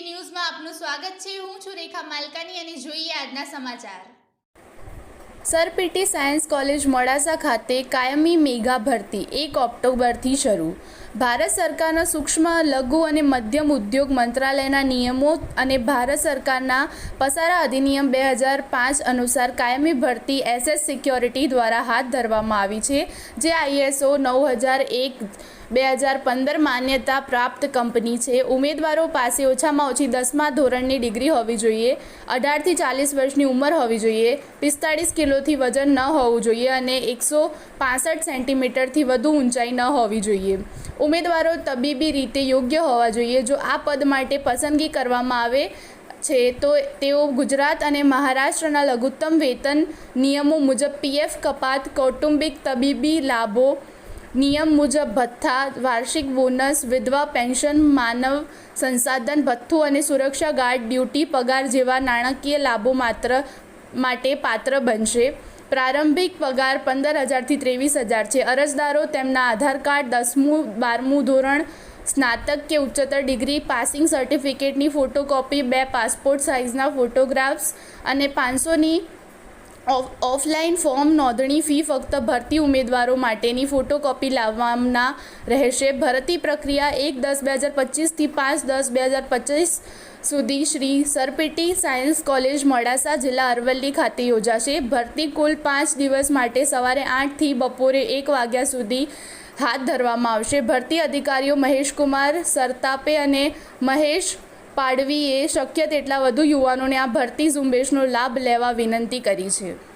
સ્વાગત છે. હું છું રેખા માલકાની અને જોઈએ આજના સમાચાર. સરપીટી સાયન્સ કોલેજ મોડાસા ખાતે કાયમી મેગા ભરતી, એક ઓક્ટોબરથી શરૂ. ભારત સરકારના સૂક્ષ્મ, લઘુ અને મધ્યમ ઉદ્યોગ મંત્રાલયના નિયમો અને ભારત સરકારના પસારા અધિનિયમ બે હજાર પાંચ અનુસાર કાયમી ભરતી એસએસ સિક્યોરિટી દ્વારા હાથ ધરવામાં આવી છે, જે આઈએસઓ નવ હજાર એક બે હજાર પંદર માન્યતા પ્રાપ્ત કંપની છે. ઉમેદવારો પાસે ઓછામાં ઓછી દસમા ધોરણની ડિગ્રી હોવી જોઈએ, અઢારથી ચાલીસ વર્ષની ઉંમર હોવી જોઈએ, પિસ્તાળીસ કિલોથી વજન ન હોવું જોઈએ અને એકસો પાસઠ સેન્ટીમીટરથી વધુ ઊંચાઈ ન હોવી જોઈએ. ઉમેદવારો તબીબી રીતે યોગ્ય હોવા જોઈએ. જો આ પદ માટે પસંદગી કરવામાં આવે છે, તો તેઓ ગુજરાત અને મહારાષ્ટ્રના લઘુત્તમ વેતન નિયમો મુજબ પીએફ કપાત, કૌટુંબિક તબીબી લાભો નિયમ મુજબ ભથ્થા, વાર્ષિક બોનસ, વિધવા પેન્શન, માનવ સંસાધન, ભથ્થું અને સુરક્ષા ગાર્ડ, ડ્યુટી, પગાર જેવા નાણાકીય લાભો માત્ર માટે પાત્ર બનશે. પ્રારંભિક પગાર પંદર હજારથી ત્રેવીસ હજાર છે. અરજદારો તેમના આધાર કાર્ડ દસમું, બારમું ધોરણ, સ્નાતક કે ઉચ્ચતર ડિગ્રી, પાસિંગ સર્ટિફિકેટની ફોટોકોપી, બે પાસપોર્ટ સાઇઝના ફોટોગ્રાફ્સ અને પાંચસોની ઓફલાઈન ફોર્મ નોંધણી ફી ફક્ત ભરતી ઉમેદવારો માટેની ફોટોકોપી લાવવાના રહેશે. ભરતી પ્રક્રિયા એક દસ બે હજાર પચીસથી પાંચ દસ બે હજાર પચીસ સુધી શ્રી સરપેટી સાયન્સ કોલેજ મોડાસા જિલ્લા અરવલ્લી ખાતે યોજાશે. ભરતી કુલ પાંચ દિવસ માટે સવારે આઠથી બપોરે એક વાગ્યા સુધી હાથ ધરવામાં આવશે. ભરતી અધિકારીઓ મહેશકુમાર સરતાપે અને મહેશ પાડવીએ શક્ય તેટલા વધુ યુવાનોને આ ભરતી ઝુંબેશનો લાભ લેવા વિનંતી કરી છે.